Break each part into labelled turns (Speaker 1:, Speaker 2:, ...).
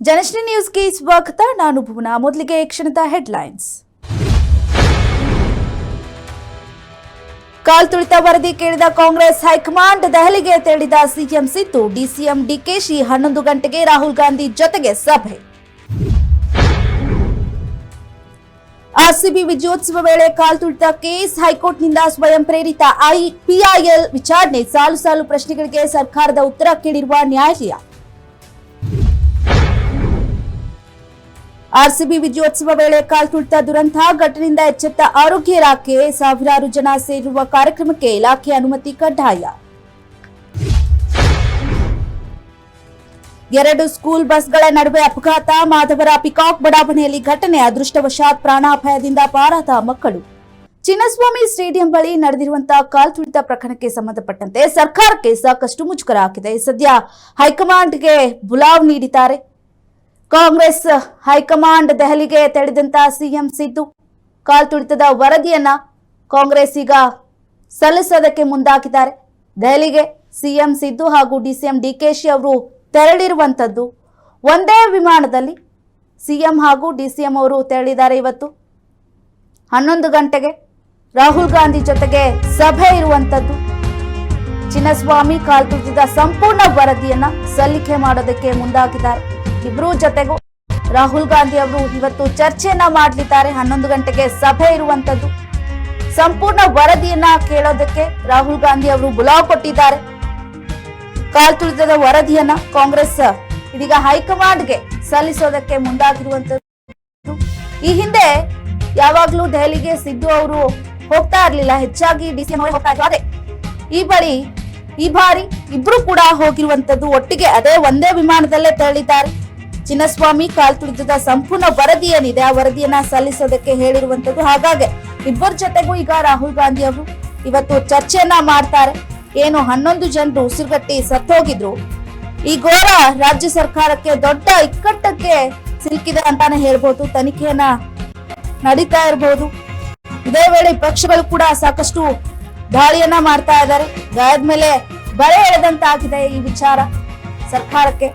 Speaker 1: ಜನಶ್ರೀ ನ್ಯೂಸ್ಗೆ ಸ್ವಾಗತ. ನಾನು ಭುವನ. ಮೊದಲಿಗೆ ಕ್ಷಣದ ಹೆಡ್ಲೈನ್ಸ್. ಕಾಲ್ತುಳಿತ ವರದಿ ಕೇಳಿದ ಕಾಂಗ್ರೆಸ್ ಹೈಕಮಾಂಡ್ ದೆಹಲಿಗೆ ತೆರಳಿದ ಸಿಎಂ ಸಿದ್ದು, ಡಿಸಿಎಂ ಡಿಕೆಶಿ ಹನ್ನೊಂದು ಗಂಟೆಗೆ ರಾಹುಲ್ ಗಾಂಧಿ ಜೊತೆಗೆ ಸಭೆ. ಆರ್ಸಿಬಿ ವಿಜಯೋತ್ಸವ ವೇಳೆ ಕಾಲ್ತುಳಿತ ಕೇಸ್ ಹೈಕೋರ್ಟ್ನಿಂದ ಸ್ವಯಂ ಪ್ರೇರಿತ ಐ ಪಿಐಎಲ್ ವಿಚಾರಣೆ ಸಾಲು ಸಾಲು ಪ್ರಶ್ನೆಗಳಿಗೆ ಸರ್ಕಾರದ ಉತ್ತರ ಕೇಳಿರುವ ನ್ಯಾಯಾಲಯ. ಆರ್ಸಿಬಿ ವಿಜಯೋತ್ಸವ ವೇಳೆ ಕಾಲ್ತುಳಿತ ದುರಂತ ಘಟನೆಯಿಂದ ಎಚ್ಚೆತ್ತ ಆರೋಗ್ಯ ಇಲಾಖೆ ಸಾವಿರಾರು ಜನ ಸೇರುವ ಕಾರ್ಯಕ್ರಮಕ್ಕೆ ಇಲಾಖೆ ಅನುಮತಿ ಕಡ್ಡಾಯ. ಎರಡು ಸ್ಕೂಲ್ ಬಸ್ಗಳ ನಡುವೆ ಅಪಘಾತ. ಮಾಧವರ ಪಿಕಾಕ್ ಬಡಾವಣೆಯಲ್ಲಿ ಘಟನೆ ಅದೃಷ್ಟವಶಾತ್ ಪ್ರಾಣಾಪಾಯದಿಂದ ಪಾರಾದ ಮಕ್ಕಳು. ಚಿನ್ನಸ್ವಾಮಿ ಸ್ಟೇಡಿಯಂ ಬಳಿ ನಡೆದಿರುವಂತಹ ಕಾಲ್ತುಳಿತ ಪ್ರಕರಣಕ್ಕೆ ಸಂಬಂಧಪಟ್ಟಂತೆ ಸರ್ಕಾರಕ್ಕೆ ಸಾಕಷ್ಟು ಮುಜುಗರ ಹಾಕಿದೆ. ಸದ್ಯ ಹೈಕಮಾಂಡ್ಗೆ ಬುಲಾವ್ ನೀಡಿದ್ದಾರೆ. ಕಾಂಗ್ರೆಸ್ ಹೈಕಮಾಂಡ್ ದೆಹಲಿಗೆ ತೆರಳಿದಂತ ಸಿಎಂ ಸಿದ್ದು. ಕಾಲ್ತುಳಿತದ ವರದಿಯನ್ನ ಕಾಂಗ್ರೆಸ್ ಈಗ ಸಲ್ಲಿಸೋದಕ್ಕೆ ಮುಂದಾಗಿದ್ದಾರೆ. ದೆಹಲಿಗೆ ಸಿಎಂ ಸಿದ್ದು ಹಾಗೂ ಡಿಸಿಎಂ ಡಿಕೆಶಿ ಅವರು ತೆರಳಿರುವಂಥದ್ದು. ಒಂದೇ ವಿಮಾನದಲ್ಲಿ ಸಿ ಎಂ ಹಾಗೂ ಡಿ ಸಿ ಎಂ ಅವರು ತೆರಳಿದ್ದಾರೆ ಇವತ್ತು. ಹನ್ನೊಂದು ಗಂಟೆಗೆ ರಾಹುಲ್ ಗಾಂಧಿ ಜೊತೆಗೆ ಸಭೆ ಇರುವಂಥದ್ದು. ಚಿನ್ನಸ್ವಾಮಿ ಕಾಲ್ತುಳಿತದ ಸಂಪೂರ್ಣ ವರದಿಯನ್ನ ಸಲ್ಲಿಕೆ ಮಾಡೋದಕ್ಕೆ ಮುಂದಾಗಿದ್ದಾರೆ. ಇಬ್ಬರೂ ಜೊತೆಗೂ ರಾಹುಲ್ ಗಾಂಧಿ ಅವರು ಇವತ್ತು ಚರ್ಚೆಯನ್ನ ಮಾಡಲಿದ್ದಾರೆ. ಹನ್ನೊಂದು ಗಂಟೆಗೆ ಸಭೆ ಇರುವಂತದ್ದು ಸಂಪೂರ್ಣ ವರದಿಯನ್ನ ಕೇಳೋದಕ್ಕೆ ರಾಹುಲ್ ಗಾಂಧಿ ಅವರು ಬುಲಾವ್ ಕೊಟ್ಟಿದ್ದಾರೆ. ಕಾಲ್ತುಳಿತದ ವರದಿಯನ್ನ ಕಾಂಗ್ರೆಸ್, ಇದೀಗ ಹೈಕಮಾಂಡ್ಗೆ ಸಲ್ಲಿಸೋದಕ್ಕೆ ಮುಂದಾಗಿರುವಂತದ್ದು. ಈ ಹಿಂದೆ ಯಾವಾಗ್ಲೂ ದೆಹಲಿಗೆ ಸಿದ್ದು ಅವರು ಹೋಗ್ತಾ ಇರ್ಲಿಲ್ಲ, ಹೆಚ್ಚಾಗಿ ಡಿಸಿ ಹೋಗ್ತಾ ಇದ್ರು. ಈ ಬಳಿ ಈ ಬಾರಿ ಇಬ್ರು ಕೂಡ ಹೋಗಿರುವಂತದ್ದು ಒಟ್ಟಿಗೆ ಅದೇ ಒಂದೇ ವಿಮಾನದಲ್ಲೇ ತೆರಳಿದ್ದಾರೆ. ಚಿನ್ನಸ್ವಾಮಿ ಕಾಲ್ತುಳಿತದ ಸಂಪೂರ್ಣ ವರದಿ ಏನಿದೆ, ಆ ವರದಿಯನ್ನ ಸಲ್ಲಿಸೋದಕ್ಕೆ ಹೇಳಿರುವಂತದ್ದು ಹಾಗಾಗಿ. ಇಬ್ಬರ ಜೊತೆಗೂ ಈಗ ರಾಹುಲ್ ಗಾಂಧಿ ಅವರು ಇವತ್ತು ಚರ್ಚೆಯನ್ನ ಮಾಡ್ತಾರೆ. ಏನು ಹನ್ನೊಂದು ಜನರು ಉಸಿರುಗಟ್ಟಿ ಸತ್ತೋಗಿದ್ರು. ಈ ಘೋರ ರಾಜ್ಯ ಸರ್ಕಾರಕ್ಕೆ ದೊಡ್ಡ ಇಕ್ಕಟ್ಟಕ್ಕೆ ಸಿಲುಕಿದೆ ಅಂತಾನೆ ಹೇಳ್ಬೋದು, ತನಿಖೆಯನ್ನ ನಡೀತಾ ಇರಬಹುದು ಇದೇ ವೇಳೆ ಪಕ್ಷಗಳು ಕೂಡ ಸಾಕಷ್ಟು ದಾಳಿಯನ್ನ ಮಾಡ್ತಾ ಇದ್ದಾರೆ. ಗಾಯದ ಮೇಲೆ ಬರೆ ಎಳೆದಂತಾಗಿದೆ ಈ ವಿಚಾರ ಸರ್ಕಾರಕ್ಕೆ.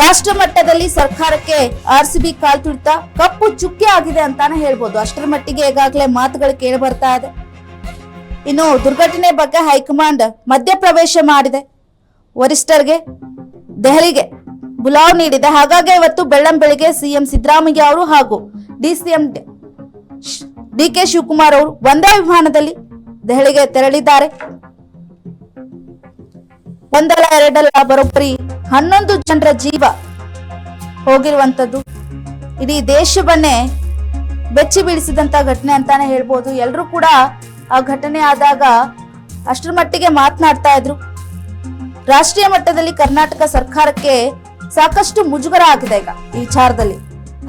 Speaker 1: ರಾಷ್ಟ್ರ ಮಟ್ಟದಲ್ಲಿ ಸರ್ಕಾರಕ್ಕೆ ಆರ್ ಸಿ ಆರ್ಸಿಬಿ ಕಾಲ್ತುಳಿತ ಕಪ್ಪು ಚುಕ್ಕೆ ಆಗಿದೆ ಅಂತಾನೆ ಹೇಳ್ಬೋದು. ಅಷ್ಟರ ಮಟ್ಟಿಗೆ ಈಗಾಗಲೇ ಮಾತುಗಳು ಕೇಳಿ ಬರ್ತಾ ಇದೆ. ಇನ್ನು ದುರ್ಘಟನೆ ಬಗ್ಗೆ ಹೈಕಮಾಂಡ್ ಮಧ್ಯಪ್ರವೇಶ ಮಾಡಿದೆ. ವರಿಷ್ಠರಿಗೆ ದೆಹಲಿಗೆ ಬುಲಾವ್ ನೀಡಿದೆ. ಹಾಗಾಗಿ ಇವತ್ತು ಬೆಳ್ಳಂ ಬೆಳಿಗ್ಗೆ ಸಿಎಂ ಸಿದ್ದರಾಮಯ್ಯ ಅವರು ಹಾಗೂ ಡಿಸಿಎಂ ಡಿ ಕೆ ಶಿವಕುಮಾರ್ ಅವರು ಒಂದೇ ವಿಮಾನದಲ್ಲಿ ದೆಹಲಿಗೆ ತೆರಳಿದ್ದಾರೆ. ಒಂದಲ್ಲ ಎರಡಲ್ಲ, ಬರೋಬ್ಬರಿ ಹನ್ನೊಂದು ಜನರ ಜೀವ ಹೋಗಿರುವಂತದ್ದು ಇಡೀ ದೇಶವನ್ನೇ ಬೆಚ್ಚಿ ಬೀಳಿಸಿದಂತ ಘಟನೆ ಅಂತಾನೆ ಹೇಳ್ಬೋದು. ಎಲ್ಲರೂ ಕೂಡ ಆ ಘಟನೆ ಆದಾಗ ಅಷ್ಟರ ಮಟ್ಟಿಗೆ ಮಾತನಾಡ್ತಾ ಇದ್ರು. ರಾಷ್ಟ್ರೀಯ ಮಟ್ಟದಲ್ಲಿ ಕರ್ನಾಟಕ ಸರ್ಕಾರಕ್ಕೆ ಸಾಕಷ್ಟು ಮುಜುಗರ ಆಗಿದೆ ಈಗ ಈ ವಿಚಾರದಲ್ಲಿ.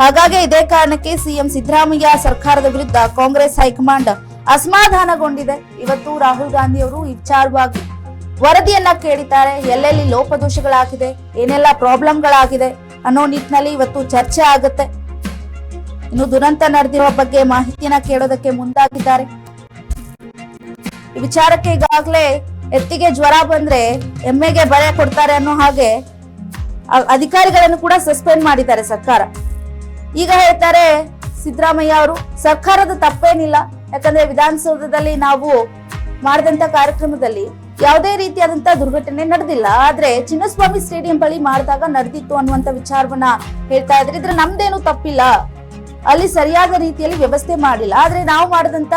Speaker 1: ಹಾಗಾಗಿ ಇದೇ ಕಾರಣಕ್ಕೆ ಸಿಎಂ ಸಿದ್ದರಾಮಯ್ಯ ಸರ್ಕಾರದ ವಿರುದ್ಧ ಕಾಂಗ್ರೆಸ್ ಹೈಕಮಾಂಡ್ ಅಸಮಾಧಾನಗೊಂಡಿದೆ. ಇವತ್ತು ರಾಹುಲ್ ಗಾಂಧಿ ಅವರು ವಿಚಾರವಾಗಿ ವರದಿಯನ್ನ ಕೇಳಿದ್ದಾರೆ. ಎಲ್ಲೆಲ್ಲಿ ಲೋಪದೋಷಗಳಾಗಿದೆ, ಏನೆಲ್ಲ ಪ್ರಾಬ್ಲಮ್ಗಳಾಗಿದೆ ಅನ್ನೋ ನಿಟ್ಟಿನಲ್ಲಿ ಇವತ್ತು ಚರ್ಚೆ ಆಗುತ್ತೆ. ಇನ್ನು ದುರಂತ ನಡೆದಿರುವ ಬಗ್ಗೆ ಮಾಹಿತಿಯನ್ನ ಕೇಳೋದಕ್ಕೆ ಮುಂದಾಗಿದ್ದಾರೆ. ವಿಚಾರಕ್ಕೆ ಈಗಾಗಲೇ ಎತ್ತಿಗೆ ಜ್ವರ ಬಂದ್ರೆ ಎಮ್ಮೆಗೆ ಬರೆ ಕೊಡ್ತಾರೆ ಅನ್ನೋ ಹಾಗೆ ಅಧಿಕಾರಿಗಳನ್ನು ಕೂಡ ಸಸ್ಪೆಂಡ್ ಮಾಡಿದ್ದಾರೆ ಸರ್ಕಾರ. ಈಗ ಹೇಳ್ತಾರೆ ಸಿದ್ದರಾಮಯ್ಯ ಅವರು, ಸರ್ಕಾರದ ತಪ್ಪೇನಿಲ್ಲ. ಯಾಕಂದ್ರೆ ವಿಧಾನಸೌಧದಲ್ಲಿ ನಾವು ಮಾಡಿದಂತ ಕಾರ್ಯಕ್ರಮದಲ್ಲಿ ಯಾವುದೇ ರೀತಿಯಾದಂತ ದುರ್ಘಟನೆ ನಡೆದಿಲ್ಲ. ಆದ್ರೆ ಚಿನ್ನಸ್ವಾಮಿ ಸ್ಟೇಡಿಯಂ ಬಳಿ ಮಾಡಿದಾಗ ನಡೆದಿತ್ತು ಅನ್ನುವಂತ ವಿಚಾರವನ್ನ ಹೇಳ್ತಾ ಇದ್ರೆ ಇದ್ರೆ ನಮ್ದೇನು ತಪ್ಪಿಲ್ಲ. ಅಲ್ಲಿ ಸರಿಯಾದ ರೀತಿಯಲ್ಲಿ ವ್ಯವಸ್ಥೆ ಮಾಡಿಲ್ಲ. ಆದ್ರೆ ನಾವು ಮಾಡಿದಂತ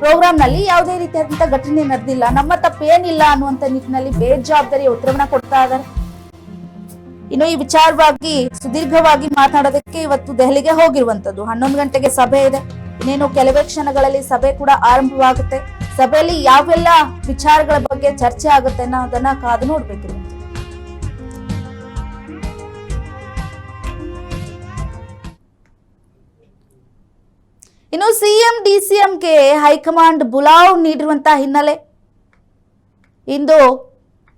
Speaker 1: ಪ್ರೋಗ್ರಾಮ್ನಲ್ಲಿ ಯಾವುದೇ ರೀತಿಯಾದಂತಹ ಘಟನೆ ನಡೆದಿಲ್ಲ. ನಮ್ಮ ತಪ್ಪೇನಿಲ್ಲ ಅನ್ನುವಂತ ನಿಟ್ಟಿನಲ್ಲಿ ಬೇಜವಾಬ್ದಾರಿಯ ಉತ್ತರವನ್ನ ಕೊಡ್ತಾ ಇದ್ದಾರೆ. ಇನ್ನು ಈ ವಿಚಾರವಾಗಿ ಸುದೀರ್ಘವಾಗಿ ಮಾತನಾಡೋದಕ್ಕೆ ಇವತ್ತು ದೆಹಲಿಗೆ ಹೋಗಿರುವಂತದ್ದು ಹನ್ನೊಂದು ಗಂಟೆಗೆ ಸಭೆ ಇದೆ. ಇನ್ನೇನು ಕೆಲವೇ ಕ್ಷಣಗಳಲ್ಲಿ ಸಭೆ ಕೂಡ ಆರಂಭವಾಗುತ್ತೆ. ಸಭೆಯಲ್ಲಿ ಯಾವೆಲ್ಲ ವಿಚಾರಗಳ ಬಗ್ಗೆ ಚರ್ಚೆ ಆಗುತ್ತೆ ಅನ್ನೋದನ್ನ ಕಾದು ನೋಡ್ಬೇಕಿರುತ್ತೆ ಇನ್ನು ಸಿಎಂ, ಡಿಸಿಎಂಗೆ ಹೈಕಮಾಂಡ್ ಬುಲಾವ್ ನೀಡಿರುವಂತಹ ಹಿನ್ನೆಲೆ. ಇಂದು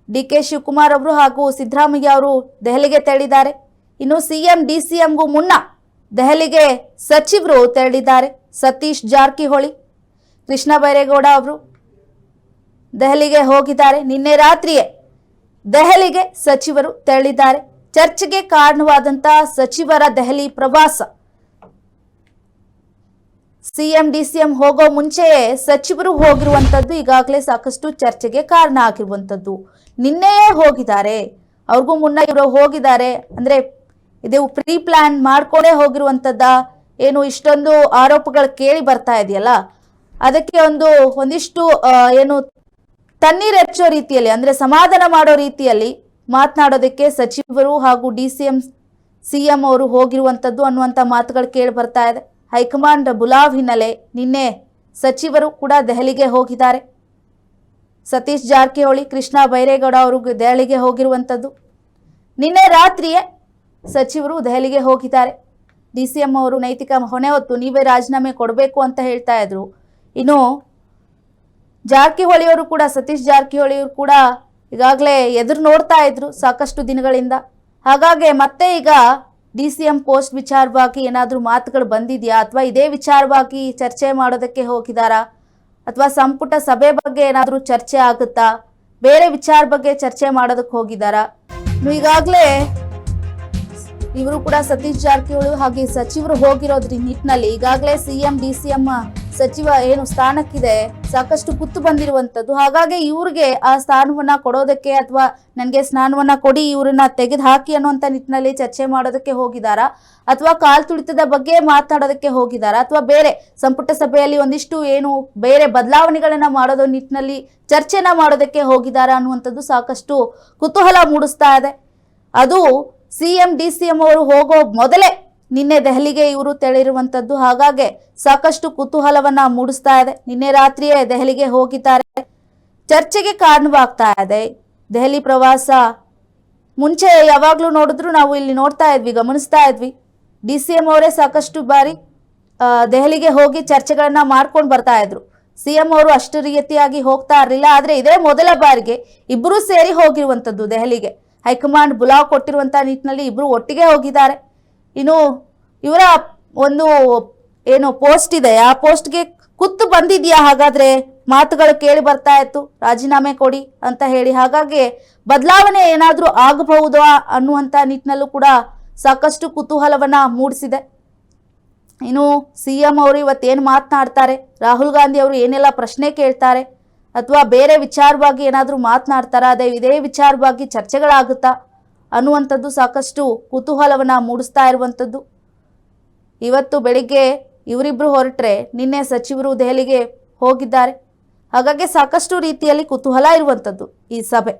Speaker 1: ಡಿ ಕೆ ಶಿವಕುಮಾರ್ ಅವರು ಹಾಗೂ ಸಿದ್ದರಾಮಯ್ಯ ಅವರು ದೆಹಲಿಗೆ ತೆರಳಿದ್ದಾರೆ. ಇನ್ನು ಸಿಎಂ, ಡಿಸಿಎಂಗೂ ಮುನ್ನ ದೆಹಲಿಗೆ ಸಚಿವರು ತೆರಳಿದ್ದಾರೆ, ಸತೀಶ್ ಜಾರಕಿಹೊಳಿ, ಕೃಷ್ಣ ಬೈರೇಗೌಡ ಅವರು. ದೆಹಲಿಗೆ ಹೋಗಿದ್ದಾರೆ. ನಿನ್ನೆ ರಾತ್ರಿಯೇ ದೆಹಲಿಗೆ ಸಚಿವರು ತೆರಳಿದ್ದಾರೆ. ಚರ್ಚೆಗೆ ಕಾರಣವಾದಂತಹ ಸಚಿವರ ದೆಹಲಿ ಪ್ರವಾಸ ಸಿಎಂ, ಡಿಸಿಎಂ ಹೋಗೋ ಮುಂಚೆಯೇ ಸಚಿವರು ಹೋಗಿರುವಂಥದ್ದು ಈಗಾಗಲೇ ಸಾಕಷ್ಟು ಚರ್ಚೆಗೆ ಕಾರಣ ಆಗಿರುವಂಥದ್ದು. ನಿನ್ನೆಯೇ ಹೋಗಿದ್ದಾರೆ. ಅವ್ರಿಗೂ ಮುನ್ನ ಇವರು ಹೋಗಿದ್ದಾರೆ. ಅಂದ್ರೆ ಇದು ಪ್ರೀ ಪ್ಲ್ಯಾನ್ ಮಾಡ್ಕೊಂಡೇ ಹೋಗಿರುವಂಥದ್ದ? ಏನು ಇಷ್ಟೊಂದು ಆರೋಪಗಳು ಕೇಳಿ ಬರ್ತಾ ಇದೆಯಲ್ಲ? ಅದಕ್ಕೆ ಒಂದು ಒಂದಿಷ್ಟು ಏನು ತಣ್ಣೀರೆಚ್ಚೋ ರೀತಿಯಲ್ಲಿ, ಅಂದ್ರೆ ಸಮಾಧಾನ ಮಾಡೋ ರೀತಿಯಲ್ಲಿ ಮಾತನಾಡೋದಕ್ಕೆ ಸಚಿವರು ಹಾಗೂ D C M C M ಅವರು ಹೋಗಿರುವಂಥದ್ದು ಅನ್ನುವಂಥ ಮಾತುಗಳು ಕೇಳಿ ಬರ್ತಾ ಇದೆ. ಹೈಕಮಾಂಡ್ ಬುಲಾವ್ ಹಿನ್ನೆಲೆ ನಿನ್ನೆ ಸಚಿವರು ಕೂಡ ದೆಹಲಿಗೆ ಹೋಗಿದ್ದಾರೆ. ಸತೀಶ್ ಜಾರಕಿಹೊಳಿ, ಕೃಷ್ಣ ಬೈರೇಗೌಡ ಅವರು ದೆಹಲಿಗೆ ಹೋಗಿರುವಂಥದ್ದು ನಿನ್ನೆ ರಾತ್ರಿಯೇ ಸಚಿವರು ದೆಹಲಿಗೆ ಹೋಗಿದ್ದಾರೆ. ಡಿ ಸಿ ಎಂ ಅವರು ನೈತಿಕ ಹೊಣೆ ಹೊತ್ತು ನೀವೇ ರಾಜೀನಾಮೆ ಕೊಡಬೇಕು ಅಂತ ಹೇಳ್ತಾ ಇದ್ರು. ಇನ್ನು ಜಾರಕಿಹೊಳಿ ಅವರು ಕೂಡ, ಸತೀಶ್ ಜಾರಕಿಹೊಳಿ ಅವರು ಕೂಡ ಈಗಾಗಲೇ ಎದುರು ನೋಡ್ತಾ ಇದ್ರು ಸಾಕಷ್ಟು ದಿನಗಳಿಂದ. ಹಾಗಾಗಿ ಮತ್ತೆ ಈಗ ಡಿ ಪೋಸ್ಟ್ ವಿಚಾರವಾಗಿ ಏನಾದರೂ ಮಾತುಗಳು ಬಂದಿದೆಯಾ ಅಥವಾ ಇದೇ ವಿಚಾರವಾಗಿ ಚರ್ಚೆ ಮಾಡೋದಕ್ಕೆ ಹೋಗಿದಾರಾ ಅಥವಾ ಸಂಪುಟ ಸಭೆ ಬಗ್ಗೆ ಏನಾದರೂ ಚರ್ಚೆ ಆಗುತ್ತಾ? ಬೇರೆ ವಿಚಾರ ಬಗ್ಗೆ ಚರ್ಚೆ ಮಾಡೋದಕ್ಕೆ ಹೋಗಿದಾರಾ ಈಗಾಗಲೇ ಇವರು ಕೂಡ ಸತೀಶ್ ಜಾರಕಿಹೊಳಿ ಹಾಗೆ ಸಚಿವರು ಹೋಗಿರೋದ್ರ ನಿಟ್ಟಿನಲ್ಲಿ ಈಗಾಗಲೇ ಸಿಎಂ ಎಂ ಸಚಿವ ಏನು ಸ್ಥಾನಕ್ಕಿದೆ ಸಾಕಷ್ಟು ಕುತ್ತು ಬಂದಿರುವಂತದ್ದು. ಹಾಗಾಗಿ ಇವ್ರಿಗೆ ಆ ಸ್ಥಾನವನ್ನ ಕೊಡೋದಕ್ಕೆ ಅಥವಾ ನನಗೆ ಸ್ನಾನವನ್ನ ಕೊಡಿ, ಇವ್ರನ್ನ ತೆಗೆದು ಹಾಕಿ ಅನ್ನುವಂಥ ನಿಟ್ಟಿನಲ್ಲಿ ಚರ್ಚೆ ಮಾಡೋದಕ್ಕೆ ಹೋಗಿದಾರಾ? ಅಥವಾ ಕಾಲ್ ತುಳಿತದ ಬಗ್ಗೆ ಮಾತಾಡೋದಕ್ಕೆ ಹೋಗಿದಾರಾ? ಅಥವಾ ಬೇರೆ ಸಂಪುಟ ಸಭೆಯಲ್ಲಿ ಒಂದಿಷ್ಟು ಏನು ಬೇರೆ ಬದಲಾವಣೆಗಳನ್ನ ಮಾಡೋದೋ ನಿಟ್ಟಿನಲ್ಲಿ ಚರ್ಚೆನ ಮಾಡೋದಕ್ಕೆ ಹೋಗಿದಾರಾ ಅನ್ನುವಂಥದ್ದು ಸಾಕಷ್ಟು ಕುತೂಹಲ ಮೂಡಿಸ್ತಾ ಇದೆ. ಅದು ಸಿಎಂ ಡಿ ಸಿ ಎಂ ಅವರು ಹೋಗೋ ಮೊದಲೇ ನಿನ್ನೆ ದೆಹಲಿಗೆ ಇವರು ತೆರಳಿರುವಂತದ್ದು ಹಾಗಾಗಿ ಸಾಕಷ್ಟು ಕುತೂಹಲವನ್ನ ಮೂಡಿಸ್ತಾ ಇದೆ. ನಿನ್ನೆ ರಾತ್ರಿಯೇ ದೆಹಲಿಗೆ ಹೋಗಿದ್ದಾರೆ. ಚರ್ಚೆಗೆ ಕಾರಣವಾಗ್ತಾ ಇದೆ. ದೆಹಲಿ ಪ್ರವಾಸ ಮುಂಚೆ ಯಾವಾಗಲೂ ನೋಡಿದ್ರು ನಾವು ಇಲ್ಲಿ ನೋಡ್ತಾ ಇದ್ವಿ, ಗಮನಿಸ್ತಾ ಇದ್ವಿ. ಡಿ ಸಿ ಎಂ ಅವರೇ ಸಾಕಷ್ಟು ಬಾರಿ ದೆಹಲಿಗೆ ಹೋಗಿ ಚರ್ಚೆಗಳನ್ನ ಮಾಡ್ಕೊಂಡು ಬರ್ತಾ ಇದ್ರು. ಸಿ ಎಂ ಅವರು ಅಷ್ಟು ರೀತಿಯಾಗಿ ಹೋಗ್ತಾ ಇರಲಿಲ್ಲ. ಆದ್ರೆ ಇದೇ ಮೊದಲ ಬಾರಿಗೆ ಇಬ್ರು ಸೇರಿ ಹೋಗಿರುವಂತದ್ದು ದೆಹಲಿಗೆ. ಹೈಕಮಾಂಡ್ ಬುಲಾವ್ ಕೊಟ್ಟಿರುವಂತ ನಿಟ್ಟಿನಲ್ಲಿ ಇಬ್ರು ಒಟ್ಟಿಗೆ ಹೋಗಿದ್ದಾರೆ. ಇನ್ನು ಇವರ ಒಂದು ಏನು ಪೋಸ್ಟ್ ಇದೆ, ಆ ಪೋಸ್ಟ್ಗೆ ಕುತ್ತು ಬಂದಿದೆಯಾ ಹಾಗಾದ್ರೆ? ಮಾತುಗಳು ಕೇಳಿ ಬರ್ತಾ ಇತ್ತು. ರಾಜೀನಾಮೆ ಕೊಡಿ ಅಂತ ಹೇಳಿ. ಹಾಗಾಗಿ ಬದಲಾವಣೆ ಏನಾದರೂ ಆಗಬಹುದಾ ಅನ್ನುವಂಥ ನಿಟ್ಟಿನಲ್ಲೂ ಕೂಡ ಸಾಕಷ್ಟು ಕುತೂಹಲವನ್ನು ಮೂಡಿಸಿದೆ. ಇನ್ನು ಸಿ ಎಂ ಅವರು ಇವತ್ತೇನು ಮಾತನಾಡ್ತಾರೆ? ರಾಹುಲ್ ಗಾಂಧಿ ಅವರು ಏನೆಲ್ಲ ಪ್ರಶ್ನೆ ಕೇಳ್ತಾರೆ? ಅಥವಾ ಬೇರೆ ವಿಚಾರವಾಗಿ ಏನಾದರೂ ಮಾತನಾಡ್ತಾರಾ? ಅದೇ ಇದೇ ವಿಚಾರವಾಗಿ ಚರ್ಚೆಗಳಾಗುತ್ತಾ? ಅನ್ನುವಂಥದ್ದು ಸಾಕಷ್ಟು ಕುತೂಹಲವನ್ನು ಮೂಡಿಸ್ತಾ ಇರುವಂಥದ್ದು. ಇವತ್ತು ಬೆಳಿಗ್ಗೆ ಇವರಿಬ್ಬರು ಹೊರಟ್ರೆ ನಿನ್ನೆ ಸಚಿವರು ದೆಹಲಿಗೆ ಹೋಗಿದ್ದಾರೆ. ಹಾಗಾಗಿ ಸಾಕಷ್ಟು ರೀತಿಯಲ್ಲಿ ಕುತೂಹಲ ಇರುವಂಥದ್ದು ಈ ಸಭೆ.